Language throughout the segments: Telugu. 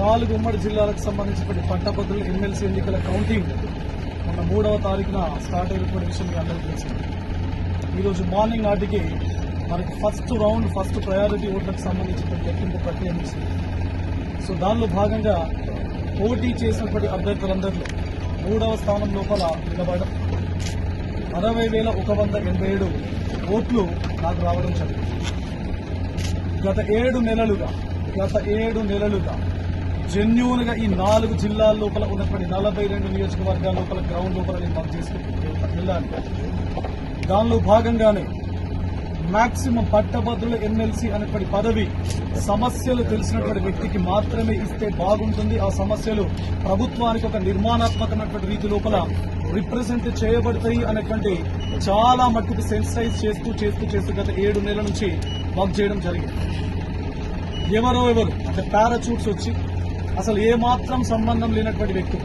నాలుగు ఉమ్మడి జిల్లాలకు సంబంధించిన పట్టభద్రుల ఎమ్మెల్సీ ఎన్నికల కౌంటింగ్ మొన్న మూడవ తారీఖున స్టార్ట్ అయినటువంటి విషయం మీ అందరికీ తెలిసింది ఈరోజు మార్నింగ్ నాటికి మనకి ఫస్ట్ రౌండ్ ఫస్ట్ ప్రయారిటీ ఓట్లకు సంబంధించిన లెక్కింపు ప్రక్రియ ముగిసింది. సో దానిలో భాగంగా పోటీ చేసినటువంటి అభ్యర్థులందరిలో మూడవ స్థానం లోపల నిలబడడం అరవై వేల ఒక వంద ఎనభై ఏడు ఓట్లు నాకు రావడం జరిగింది. గత ఏడు నెలలుగా గత ఏడు నెలలుగా జెన్యున్గా ఈ నాలుగు జిల్లాల లోపల ఉన్నటువంటి నలభై రెండు నియోజకవర్గాల లోపల గ్రౌండ్ లోపల నేను వర్క్ చేసి వెళ్ళాను. దానిలో భాగంగానే మాక్సిమం పట్టభద్రుల ఎమ్మెల్సీ అనేటువంటి పదవి సమస్యలు తెలిసినటువంటి వ్యక్తికి మాత్రమే ఇస్తే బాగుంటుంది. ఆ సమస్యలు ప్రభుత్వానికి ఒక నిర్మాణాత్మకమైనటువంటి రీతి లోపల రిప్రజెంట్ చేయబడతాయి అనేటువంటి చాలా మట్టుకు సెన్సిటైజ్ చేస్తూ చేస్తూ చేస్తూ గత ఏడు నెలల నుంచి వర్క్ చేయడం జరిగింది. ఎవరో ఎవరు అంటే పారాచూట్స్ వచ్చి అసలు ఏమాత్రం సంబంధం లేనటువంటి వ్యక్తులు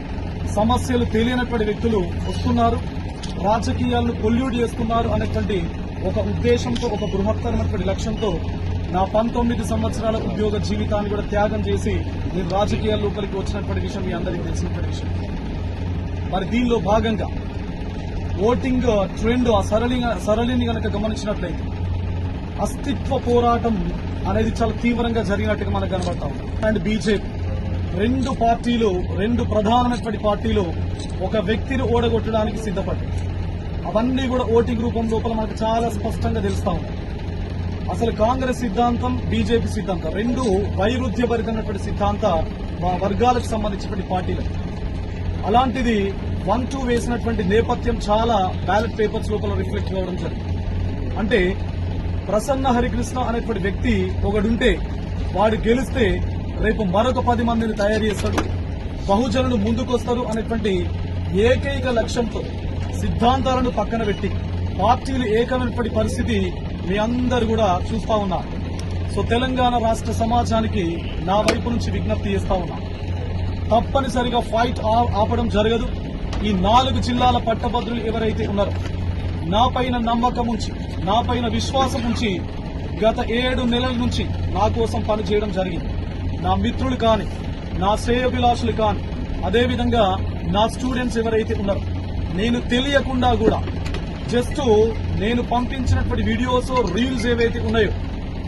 సమస్యలు తెలియనటువంటి వ్యక్తులు వస్తున్నారు రాజకీయాలను పొల్యూట్ చేస్తున్నారు అనేటువంటి ఒక ఉద్దేశంతో ఒక బృహత్తరమైనటువంటి లక్ష్యంతో నా పంతొమ్మిది సంవత్సరాల ఉద్యోగ జీవితాన్ని కూడా త్యాగం చేసి నేను రాజకీయాల లోపలికి వచ్చినటువంటి విషయం మీ అందరికీ తెలిసినటువంటి విషయం. మరి దీనిలో భాగంగా ఓటింగ్ ట్రెండ్ ఆ సరళి సరళిని కనుక గమనించినట్లయితే అస్తిత్వ పోరాటం అనేది చాలా తీవ్రంగా జరిగినట్టుగా మనకు కనబడతా ఉంది. And BJP. రెండు పార్టీలు రెండు ప్రధానమైనటువంటి పార్టీలు ఒక వ్యక్తిని ఓడగొట్టడానికి సిద్ధపడ్డాయి. అవన్నీ కూడా ఓటింగ్ రూపం లోపల మనకు చాలా స్పష్టంగా తెలుస్తా ఉంది. అసలు కాంగ్రెస్ సిద్ధాంతం బీజేపీ సిద్ధాంతం రెండు వైరుధ్యభరితమైనటువంటి సిద్ధాంత వర్గాలకు సంబంధించినటువంటి పార్టీలు. అలాంటిది వన్ టూ వేసినటువంటి నేపథ్యం చాలా బ్యాలెట్ పేపర్స్ లోపల రిఫ్లెక్ట్ కావడం జరిగింది. అంటే ప్రసన్న హరికృష్ణ అనేటువంటి వ్యక్తి ఒకడుంటే వాడు గెలిస్తే రేపు మరొక పది మందిని తయారు చేస్తాడు. బహుజనులు ముందుకొస్తారు అనేటువంటి ఏకైక లక్ష్యంతో సిద్ధాంతాలను పక్కన పెట్టి పార్టీలు ఏకమైనటువంటి పరిస్థితి మీ అందరు కూడా చూస్తా ఉన్నారు సో తెలంగాణ రాష్ట్ర సమాజానికి నా వైపు నుంచి విజ్ఞప్తి చేస్తా ఉన్నా. తప్పనిసరిగా ఫైట్ ఆ- ఆపడం జరగదు. ఈ నాలుగు జిల్లాల పట్టభద్రులు ఎవరైతే ఉన్నారో నా పైన నమ్మకం ఉంచి నా పైన విశ్వాసం ఉంచి గత ఏడు నెలల నుంచి నా కోసం పనిచేయడం జరిగింది. నా మిత్రులు కాని నా శ్రేయభిలాషులు కాని అదేవిధంగా నా స్టూడెంట్స్ ఎవరైతే ఉన్నారో నేను తెలియకుండా కూడా జస్ట్ నేను పంపించినటువంటి వీడియోస్ రీల్స్ ఏవైతే ఉన్నాయో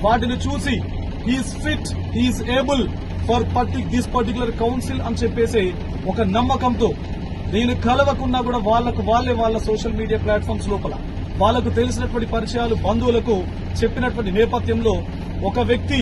వాటిని చూసి he's fit he's able for party this particular council అని చెప్పేసి ఒక నమ్మకంతో నేను కలవకున్నా కూడా వాళ్ళకు వాళ్ళే వాళ్ళ సోషల్ మీడియా ప్లాట్ఫామ్స్ లోపల వాళ్ళకు తెలిసినటువంటి పరిచయాలు బంధువులకు చెప్పినటువంటి నేపథ్యంలో ఒక వ్యక్తి